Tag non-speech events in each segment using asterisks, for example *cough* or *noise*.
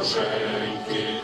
Присідайте,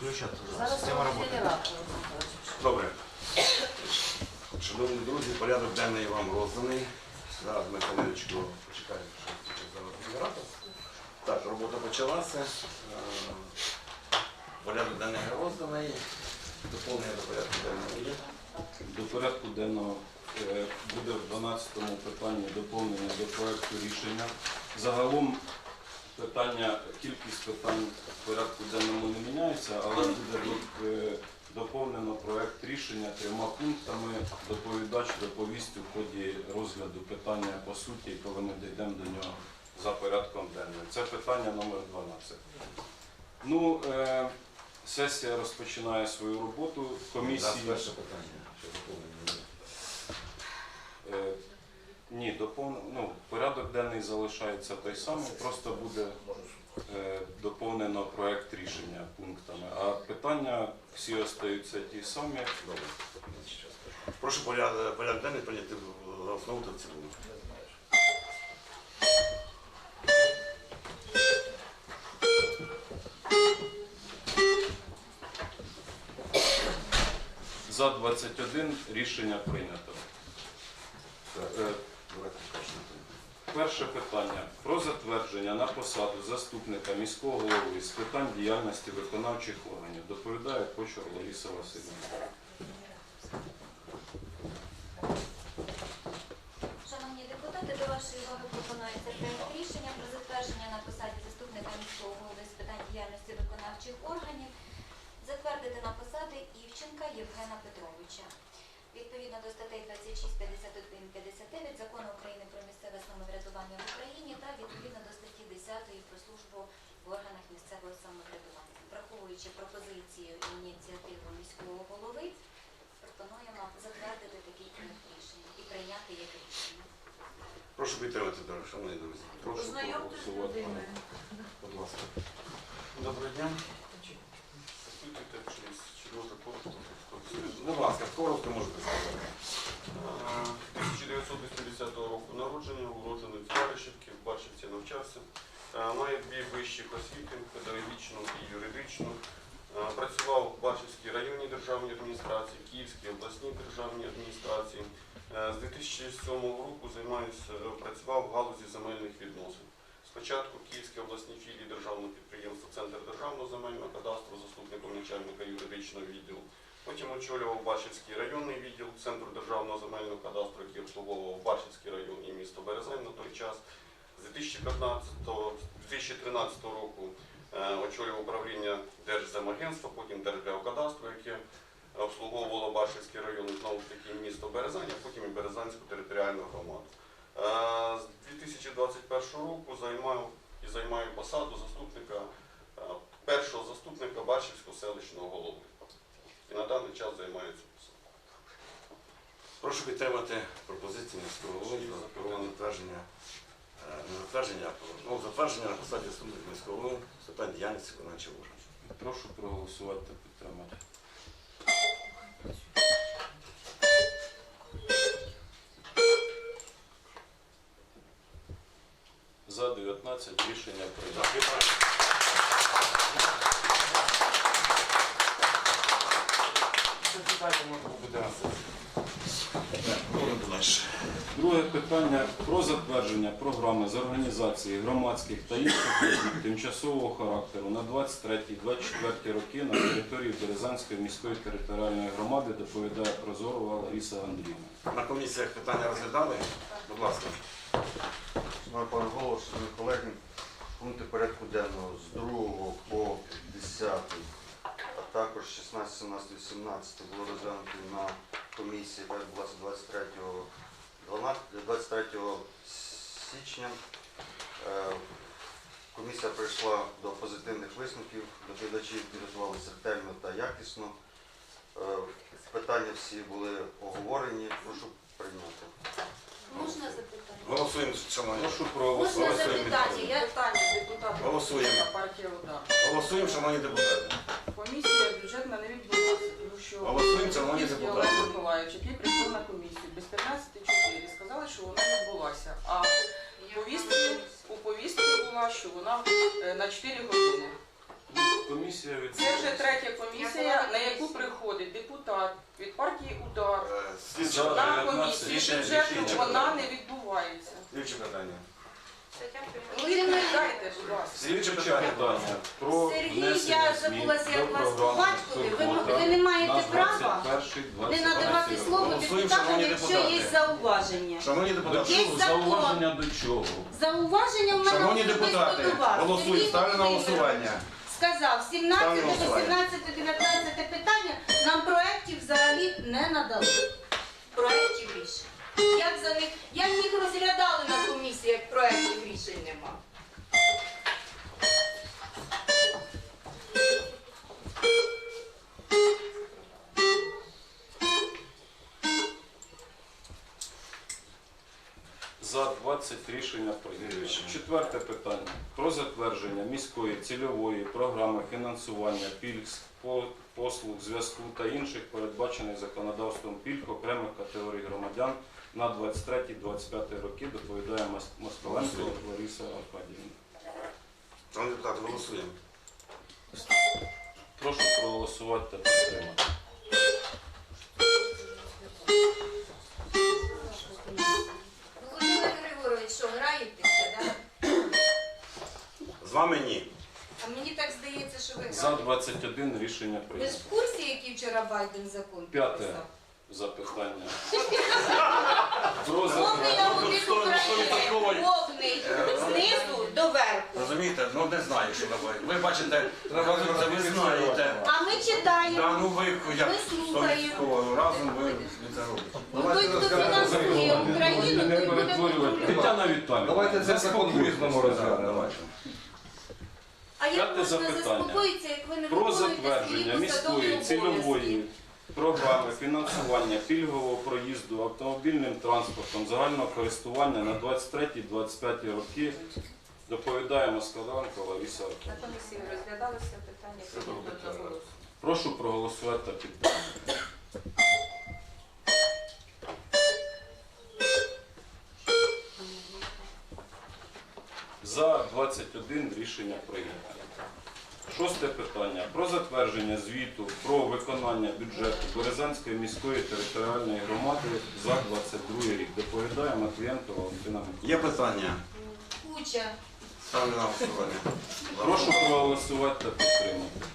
включат, Зараз система работает. Добре. Шановні друзі, порядок денний вам розданий. Зараз ми хвилиночку почекаємо, що зараз збирати. Так, робота почалася. Е, Порядок денний розданий. Доповнення до порядку денного є. До порядку денного е, буде в 12-му питанні доповнення до проекту рішення. Загалом питання, кількість питань в порядку денному не міняється, але буде е, доповнено проект рішення трьома пунктами. Доповідач доповість у ході розгляду питання по суті, коли ми дійдемо до нього за порядком денним. Це питання номер 12. Ну, е, сесія розпочинає свою роботу. Комісії. перше. Е, Ні, допов... ну, порядок денний залишається той самий, просто буде е, доповнено проект рішення пунктами. А питання всі остаються ті самі. Прошу порядок, порядок денний прийняти за основу та в цілому. За 21 рішення прийнято. Е, давайте. Перше питання про затвердження на посаду заступника міського голови з питань діяльності виконавчих органів. Доповідає Почор Лариса Васильівна. Шановні депутати, до вашої уваги пропонується проект рішення про затвердження на посаді заступника міського голови з питань діяльності виконавчих органів, затвердити на посади Івченка Євгена Петровича. Відповідно до статей 26, 51, 59 Закону України про місцеве самоврядування в Україні та відповідно до статті 10 про службу в органах місцевого самоврядування. Враховуючи пропозицію і ініціативу міського голови, пропонуємо затвердити такий проект рішення і прийняти як рішення. Прошу підтримати, шановні друзі. Прошу Ознайомтесь з проголосувати. людиною. Будь ласка. Добрый день. Будь ласка, коротко можете сказати. 1980 року народження, уроджений в Яришівці, в Бачівці навчався. Е, Має дві вищі освіти, педагогічну і юридичну. Працював в Бачівській районній державній адміністрації, Київській обласній державній адміністрації. Е, З 2007 року займаюся, е, працював в галузі земельних відносин. Спочатку Київській обласній філії державного підприємства Центр державного земельного кадастру, заступником начальника юридичного відділу. Потім очолював Бачівський районний відділ Центру державного земельного кадастру, який обслуговував Бачівський район і місто Березань на той час. З 2015 2013 року Е, Очолював управління Держземагентства, потім Держгеокадастру, яке обслуговувало Башівський район, знову ж таки місто Березань, а потім і Березанську територіальну громаду. Е, З 2021 року займаю і займаю посаду заступника, е, першого заступника Башівського селищного голови. І на даний час займаю цю посаду. Прошу підтримати пропозиції міського голови про затвердження, не затвердження, ну, затвердження на посаді заступника міського голови з питань діяльності виконавчого органу. Прошу проголосувати та підтримати. За 19 рішення прийнято. Зачитайте, може бути на сесії. Так, Говоримо далі. Друге питання про затвердження програми з організації громадських та інших тимчасового характеру на 23-24 роки на території Березанської міської територіальної громади доповідає Прозорова Лариса Андріївна. На комісіях питання розглядали? Будь ласка. Шановний пане голово, шановні колеги, пункти порядку денного з 2 по 10, а також 16, 17, 18 було розглянуто на комісії, 23, 12, 23 січня. Е, Комісія прийшла до позитивних висновків, доповідачі підготувалися ретельно та якісно. Е, Питання всі були оговорені, прошу прийняти. Можна запитання? Голосуємо, шановні. Прошу Можна проголосувати. запитання? Я Питання депутата Голосуємо. партія ОДА. Голосуємо, шановні депутати. Комісія бюджетна не відбулася, тому що Голосуємо, шановні депутати. Олег Миколаївич, який прийшов на комісію без 15.4, сказали, що вона не відбулася. А у повістці була, що вона е, на 4 години. Комісія від Це вже третя комісія, від партії УДАР. Слідче На питання. 19 комісію рішення, бюджетну вона не відбувається. Слідче питання. Ну, відповідайте, будь ласка. Слідче питання. про Сергій, я забулася, як вас програми по батькові. Ви- ви не маєте права Не надавати слово Голосуємо, депутатам, шановні якщо депутати. є зауваження. Шановні депутати. Є закон. Зауваження до чого? Зауваження в мене Шановні особисто депутати, до вас. голосуємо. Сергій Ставлю на Володимирович голосування. Сказав, 17, Ставлю на голосування. 18, 19 питання нам проєктів взагалі не надали. Проєктів рішень. Як за них, як їх розглядали на комісії, як проєктів рішень нема? За 20 рішення прийнято. Четверте питання. Про затвердження міської цільової програми фінансування пільг, послуг, зв'язку та інших передбачених законодавством пільг окремих категорій громадян на 23-25 роки доповідає Мос- Москаленко Лариса Аркадіївна. Шановні депутати, голосуємо. Прошу проголосувати та підтримати. Вами ні. А мені так здається, що ви За 21 рішення Ви ж прийнято. в курсі, який вчора Байден закон П'яте. підписав? Запитання. Про Повний аудит Сто-. України, повний, знизу до верху. Розумієте? Ну не знаю, що робити. Ви бачите, треба це ви знаєте. А ми читаємо. Ну ви як Ми слухаємо. стовідсотково разом ви це робите. Ну, той, хто фінансує Україну, той буде Тетяна Віталіївна. Давайте це закон по-різному розглянемо. Як П'яте можна запитання. заспокоїтися, як ви не Про виконуєте затвердження свої посадові міської обов'язки? цільової програми фінансування пільгового проїзду автомобільним транспортом загального користування на 23-25 роки доповідає Москаленко Лариса На комісії розглядалося питання прийнято на голосу. Прошу проголосувати та підтримати. За 21 рішення прийнято. Шосте питання. Про затвердження звіту про виконання бюджету Березанської міської територіальної громади за 22 рік. Доповідає Матвієнко Валентина Є питання. Куча. Ставлю на голосування. Прошу проголосувати та підтримати.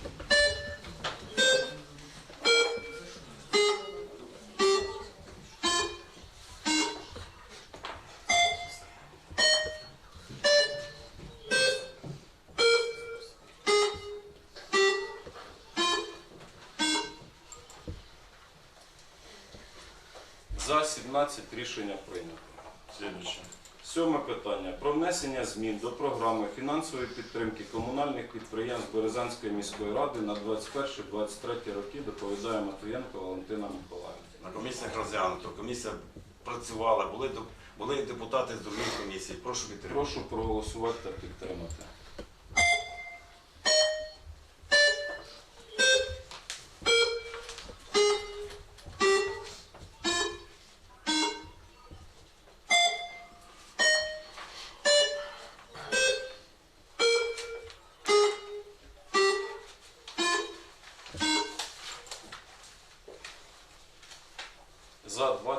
17 рішення прийнято. Слідуюче. Сьоме питання про внесення змін до програми фінансової підтримки комунальних підприємств Березанської міської ради на 21-23 роки доповідає Матвієнко Валентина Миколаївна. На комісіях розглянуто. Комісія працювала, були, були депутати з других комісій. Прошу підтримати. Прошу проголосувати та підтримати.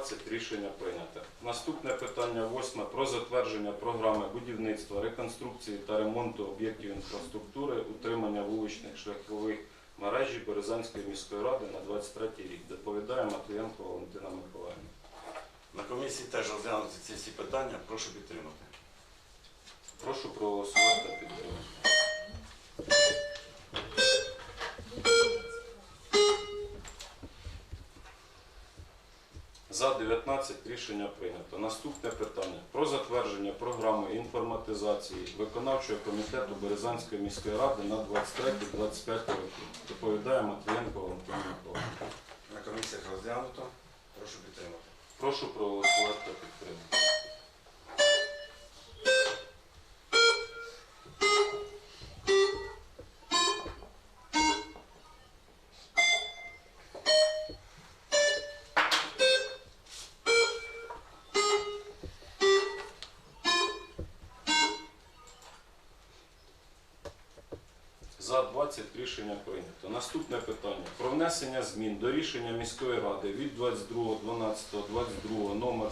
20 рішення прийнято. Наступне питання восьме про затвердження програми будівництва, реконструкції та ремонту об'єктів інфраструктури, утримання вуличних шляхових мережі Березанської міської ради на 23 рік. Доповідає Матвієнко Валентина Миколаївна. На комісії теж розглянуті ці всі питання. Прошу підтримати. Прошу проголосувати та підтримати. 19 рішення прийнято. Наступне питання про затвердження програми інформатизації виконавчого комітету Березанської міської ради на 23-25 роки. Доповідає Матвієнко Миколаївна. На комісіях розглянуто. Прошу підтримати. Прошу проголосувати та підтримати. За 20 рішення прийнято. Наступне питання про внесення змін до рішення міської ради від 22.12.22 номер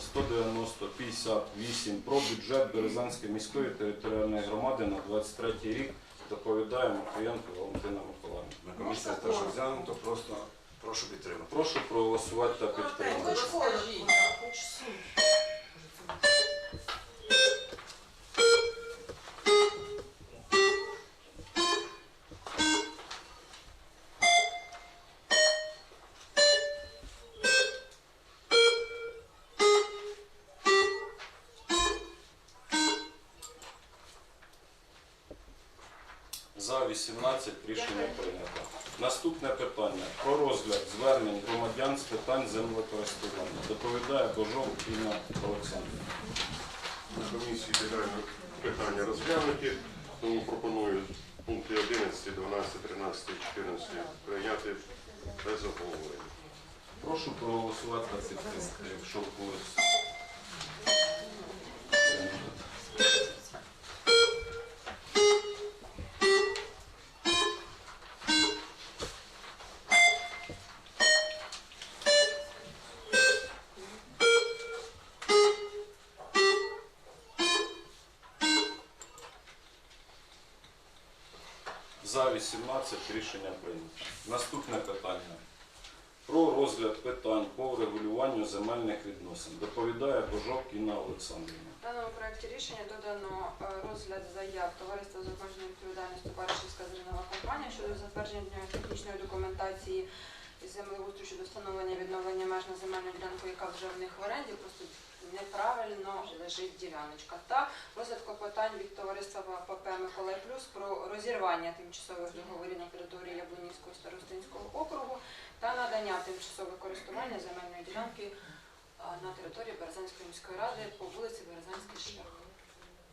190-58 про бюджет Березанської міської територіальної громади на 23 рік. Доповідає Матвієнко Валентина Миколаївна. На комісіях теж розглянуто. Просто прошу підтримати. Прошу проголосувати та підтримати. 18 рішення прийнято. Наступне питання про розгляд звернень громадян з питань землекористування. Доповідає Божов Інна Олександрівна. На комісії питання розглянуті, тому пропоную пункти 11, 12, 13, 14 прийняти без обговорення. Прошу проголосувати та підтримати, якщо в когось. За 18 рішення прийнято. Наступне питання. Про розгляд питань по врегулюванню земельних відносин. Доповідає Божок Інна Олександрівна. В даному проєкті рішення додано е, розгляд заяв товариства з обмеженою відповідальністю Парашівська зернова компанія щодо затвердження технічної документації землеустрою щодо встановлення відновлення меж на земельну ділянку, яка вже в них в оренді, просто неправильно лежить діляночка. Та розгляд клопотань від товариства ПП Миколай Плюс про розірвання тимчасових договорів на території Яблунівського старостинського округу та надання тимчасового користування земельної ділянки на території Березанської міської ради по вулиці Березанський шлях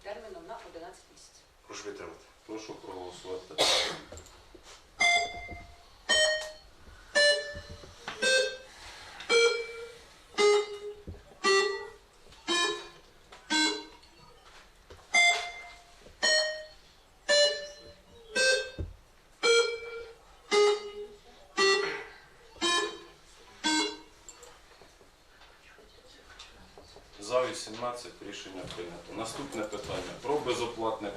терміном на 11 місяців. Прошу підтримати. Прошу проголосувати. 18 рішення прийнято. Наступне питання про безоплатне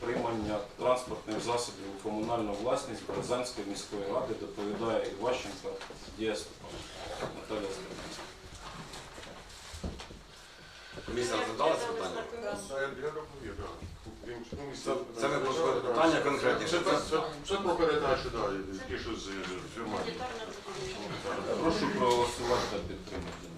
приймання транспортних засобів у комунальну власність Березанської міської ради доповідає Іващенко Дія Степанівна. Наталія Степанівна. Комісія розглядала це питання? Ну, Це, ми просто питання конкретніше. Це, це, це, це про передачу, да, що з з фірмами. Прошу проголосувати та підтримати.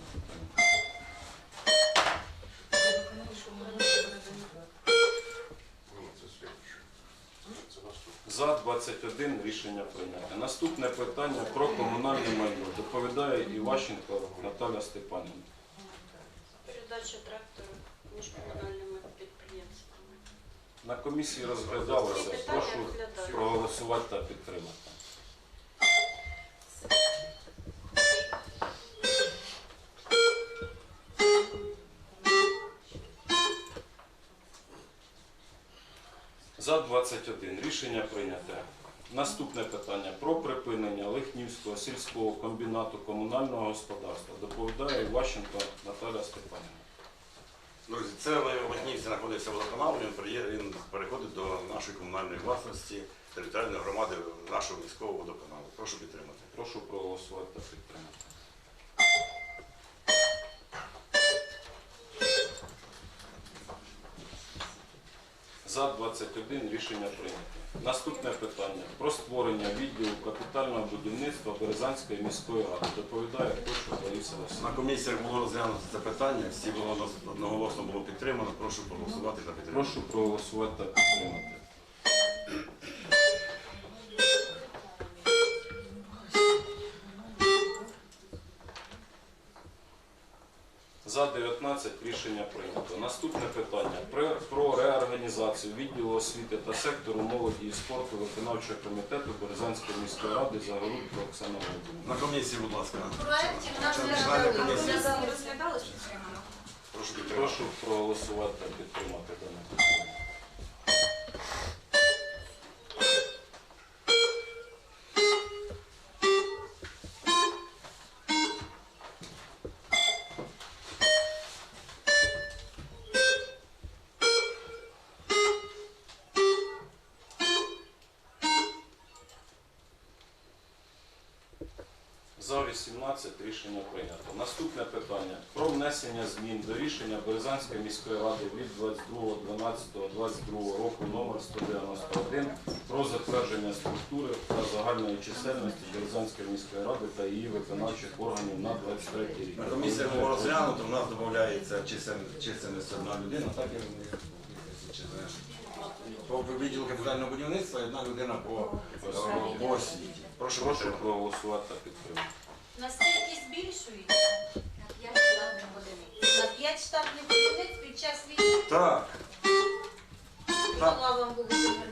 Рішення прийнято. Наступне питання про комунальне майно. Доповідає Іващенко Наталя Степанівна. Передача трактору між комунальними підприємствами. На комісії розглядалося. Прошу проголосувати та підтримати. За 21 рішення прийняте. Наступне питання про припинення Лихнівського сільського комбінату комунального господарства. Доповідає Іващенко Наталя Степанівна. Друзі, це в Латнівці знаходиться водоканал, він, він переходить до нашої комунальної власності територіальної громади нашого міського водоканалу. Прошу підтримати. Прошу проголосувати та підтримати. За 21 рішення прийнято. Наступне питання про створення відділу капітального будівництва Березанської міської ради. Доповідає Кочур Лариса На комісіях було розглянуто це питання, всі було одноголосно було підтримано. Прошу проголосувати та підтримати. Прошу проголосувати та підтримати. За 19 рішення прийнято. Наступне питання реорганізацію відділу освіти та сектору молоді і спорту виконавчого комітету Березанської міської ради Загородко Оксана Володимирівна. На комісії, будь ласка. Нас не. Розглядали. Прошу. Прошу проголосувати та підтримати дане За 18 рішення прийнято. Наступне питання про внесення змін до рішення Березанської міської ради від 22.12.22 року номер 191 про затвердження структури та загальної чисельності Березанської міської ради та її виконавчих органів на 23 рік. На комісіях було розглянуто, в нас додається чисельність одна людина, так і. По відділу капітального будівництва одна людина по, освіті. Прошу Прошу проголосувати та підтримати. Наскільки збільшується? на 5 штатних одиниць. На 5 штатних одиниць під час війни Так, Так. голова вам Володимир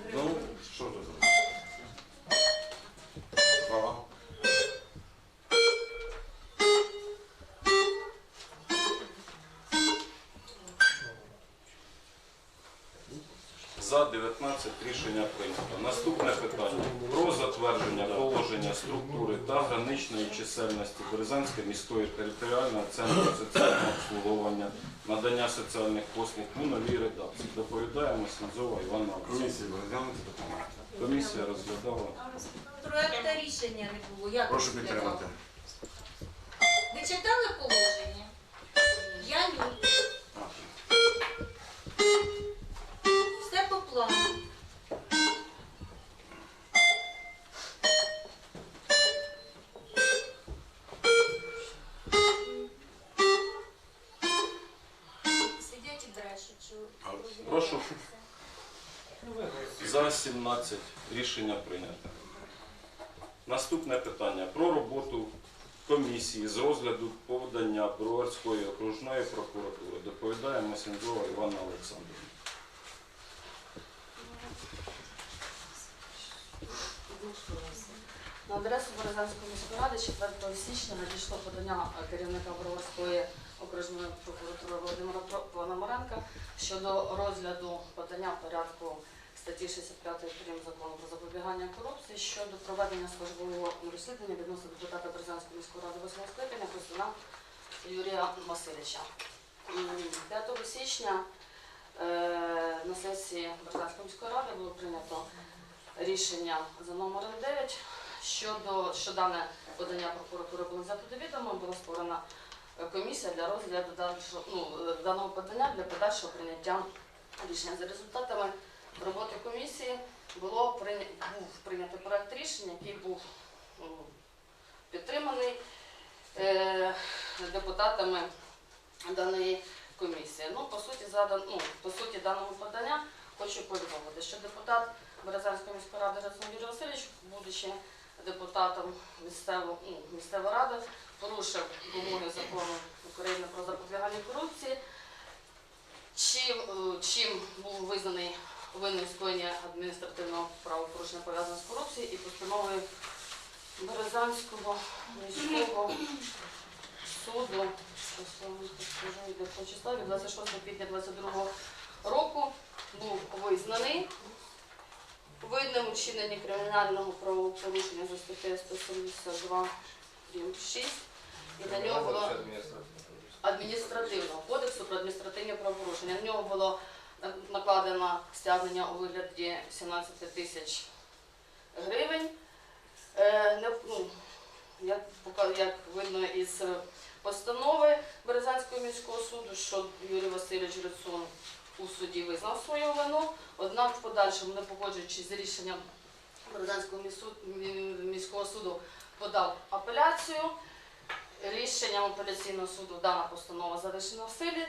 За 19 рішення прийнято. Наступне питання про затвердження положення структури та граничної чисельності Березанської міської територіального центру соціального обслуговування, надання соціальних послуг у новій редакції. Доповідаємо Сензова Івана. Розглянути документи. Комісія розглядала. Проекта рішення не було. Як Прошу підтримати. Ви читали 11. Рішення прийнято. Наступне питання про роботу комісії з розгляду подання Броварської окружної прокуратури. Доповідає Масінзова Івана Олександровна. На адресу Березанської міської ради 4 січня надійшло подання керівника Броварської окружної прокуратури Володимира Пономаренка щодо розгляду подання в порядку статті 65 прим. закону про запобігання корупції щодо проведення службового розслідування відносно депутата Березанської міської ради 8 скликання Костяна Юрія Васильовича. 5 січня е, на сесії Березанської міської ради було прийнято рішення за номером 9 щодо що дане подання прокуратури було взято до відома, була створена е, комісія для розгляду дальшого, ну, е, даного подання для подальшого прийняття рішення. За результатами роботи комісії було прийня... був прийнятий проект рішення, який був підтриманий е, депутатами даної комісії. Ну, по суті, задан... ну, по суті даного подання хочу повідомити, що депутат Березанської міської ради Грицун Юрій Васильович, будучи депутатом місцевої, ну, місцевої ради, порушив вимоги закону України про запобігання корупції, чим, е, чим був визнаний винним в скоєнні адміністративного правопорушення пов'язаного з корупцією і постановою Березанського міського суду, від 26 квітня 22 року був визнаний винним у кримінального правопорушення за статтею 172 прим. 6 і на нього було адміністративного кодексу про адміністративні правопорушення. На нього було накладено стягнення у вигляді 17 тисяч гривень. Е, ну, як, як видно із постанови Березанського міського суду, що Юрій Васильович Грицун у суді визнав свою вину, однак в подальшому, не погоджуючись з рішенням Березанського міського суду, подав апеляцію. Рішенням апеляційного суду дана постанова залишена в силі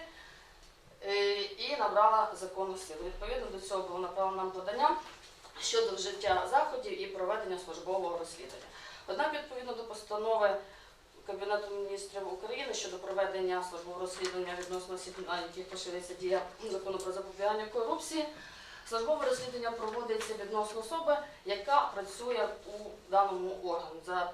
і набрала законну силу. Відповідно до цього було направлено нам подання щодо вжиття заходів і проведення службового розслідування. Однак, відповідно до постанови Кабінету міністрів України щодо проведення службового розслідування відносно осіб, на яких поширюється дія закону про запобігання корупції, службове розслідування проводиться відносно особи, яка працює у даному органі за,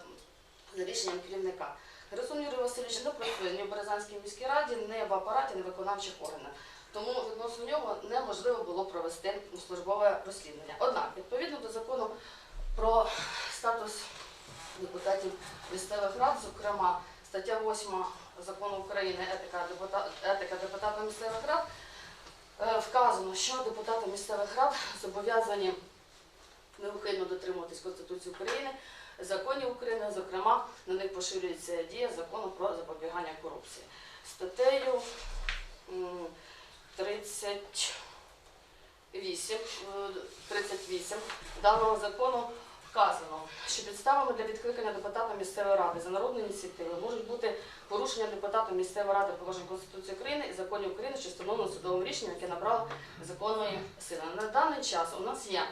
за рішенням керівника. Герасун Юрій Васильович не працює ні в Березанській міській раді, ні в апараті, ні в виконавчих органах. Тому відносно нього неможливо було провести службове розслідування. Однак, відповідно до закону про статус депутатів місцевих рад, зокрема стаття 8 закону України етика депутата, етика депутата місцевих рад, е, вказано, що депутати місцевих рад зобов'язані неухильно дотримуватись Конституції України, законів України, зокрема, на них поширюється дія закону про запобігання корупції. Статтею м, 38, е, 38 даного закону вказано, що підставами для відкликання депутата місцевої ради за народної ініціативи можуть бути порушення депутатом місцевої ради положень Конституції України і законів України, що встановлено судовим рішенням, яке набрало законної сили. На даний час у нас є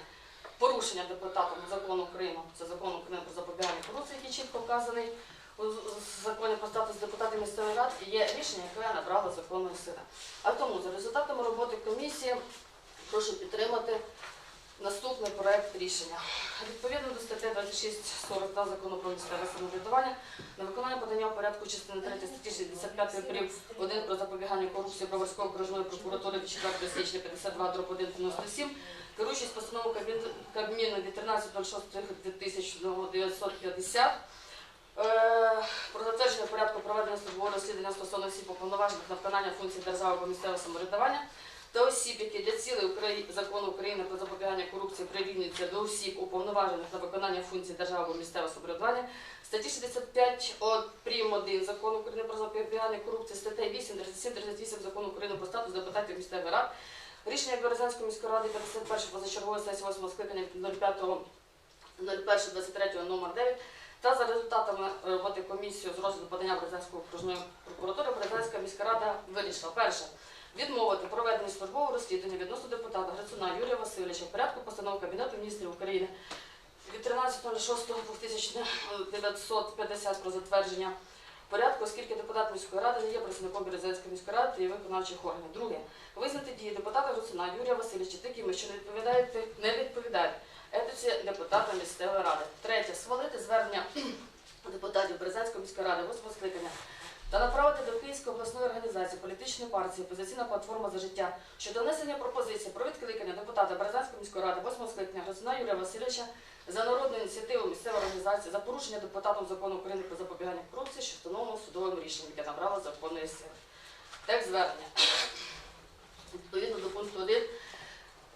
порушення депутатом закону України, це закон України про запобігання корупції, який чітко вказаний у законі про статус депутатів місцевої ради, є рішення, яке набрало законної сили. А тому за результатами роботи комісії прошу підтримати наступний проект рішення. Відповідно до статті 26.42 закону про місцеве самоврядування на виконання подання в порядку частини 3 статті 65 прим. 1 про запобігання корупції Броварської окружної прокуратури від 4 січня 52 дроб 197, керуючись постановою Кабмін- Кабміну від 13.06.1950 е, про затвердження порядку проведення службового розслідування стосовно осіб уповноважених на виконання функцій держави або місцевого самоврядування та осіб, які для цілей Украї- закону України про запобігання корупції прирівнюються до осіб, уповноважених на виконання функцій держави або місцевого самоврядування, статті 65 от прим. 1 закону України про запобігання корупції, статей 8, 37, 38 закону України про статус депутатів місцевих рад, рішення Березанської міської ради 51 позачергової сесії 8 скликання від 05 01.23 номер 9 та за результатами роботи комісії з розгляду подання Березанської окружної прокуратури Березанська міська рада вирішила перше відмовити проведення службового розслідування відносно депутата Грицуна Юрія Васильовича в порядку постанови Кабінету міністрів України від 13.06.1950 про затвердження порядку, оскільки депутат міської ради не є працівником Березанської міської ради є виконавчих органів. Друге, визнати дії депутата Грицуна Юрія Васильовича такими, що не відповідають, не відповідають етиці депутата місцевої ради. Третє, свалити звернення *clears throat* депутатів Березанської міської ради восьмого скликання та направити до Київської обласної організації політичної партії «Опозиційна платформа за життя» щодо внесення пропозиції про відкликання депутата Березанської міської ради восьмого скликання Грицуна Юрія Васильовича за народну ініціативу місцевої організації за порушення депутатом закону України про запобігання корупції, що встановлено судовим рішенням, яке набрало законної сили. Текст звернення. Відповідно до пункту 1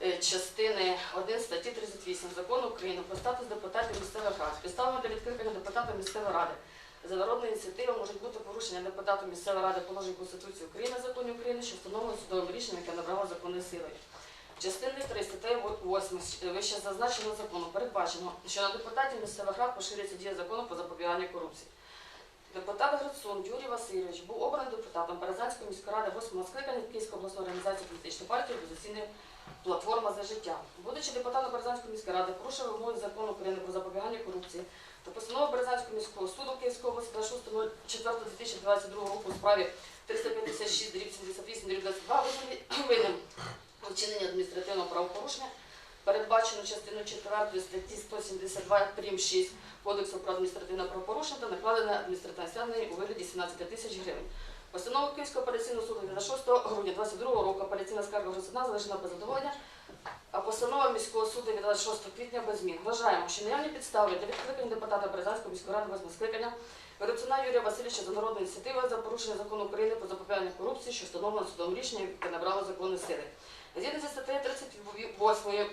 е, частини 1 статті 38 закону України про статус депутатів місцевих рад. Підставами для відкликання депутата місцевої ради за народною ініціативою можуть бути порушення депутатом місцевої ради положень Конституції України, законів України, що встановлено судовим рішенням, яке набрало законної сили. Частиною 3 статтею 8 вище зазначеного закону передбачено, що на депутатів місцевих рад поширюється дія закону про запобігання корупції. Депутат Грицун Юрій Васильович був обраний депутатом Березанської міської ради 8 скликання Київської обласної організації політичної партії опозиційної Платформа за життя. Будучи депутатом Березанської міської ради, порушив вимоги закону України про запобігання корупції та постанови Березанського міського суду Київської області 26.04.2022 року у справі 356 дріб 78 дріб 22 визнаний винним у *clears throat* вчиненні адміністративного правопорушення, передбачено частиною 4 статті 172 прим. 6 Кодексу про адміністративне правопорушення та накладене адміністративне стягнення у вигляді 17 тисяч гривень. Постанова Київського апеляційного суду від 6 грудня 2022 року апеляційна скарга вже залишена без задоволення, а постанова міського суду від 26 квітня без змін. Вважаємо, що наявні підстави для відкликання депутата Березанської міської ради восьмого скликання Городцина Юрія Васильовича за народну ініціативу за порушення закону України про запобігання корупції, що встановлено судовим рішенням, яке набрало законної сили. Згідно зі статтею 38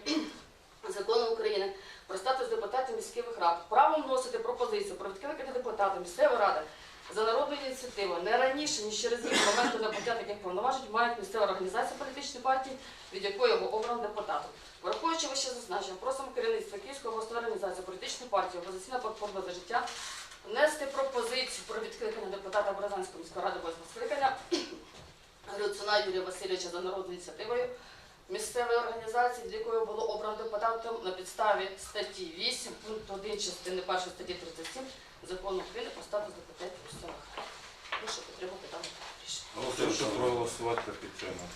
закону України про статус депутатів міських рад, право вносити пропозицію про відкликання депутата місцевої ради за народною ініціативою не раніше, ніж через рік моменту набуття таких повноважень мають місцева організація політичної партії, від якої його обрано депутатом. Враховуючи вище зазначення, просимо керівництва Київської обласної організації політичної партії «Опозиційна платформа за життя» внести пропозицію про відкликання депутата Березанської міської ради восьмого скликання Грицуна Юрія Васильовича за народною ініціативою місцевої організації, для якої було обрано депутатом на підставі статті 8 пункту 1 частини 1 статті 37 Закону України про статус депутатів у селах. Прошу підтримати дане рішення. Прошу проголосувати та підтримати.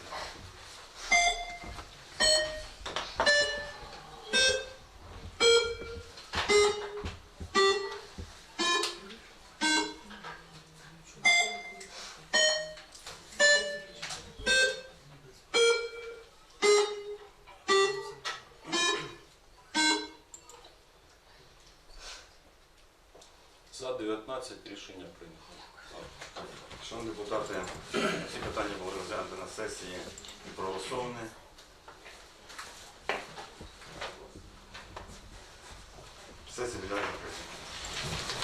フフフフ。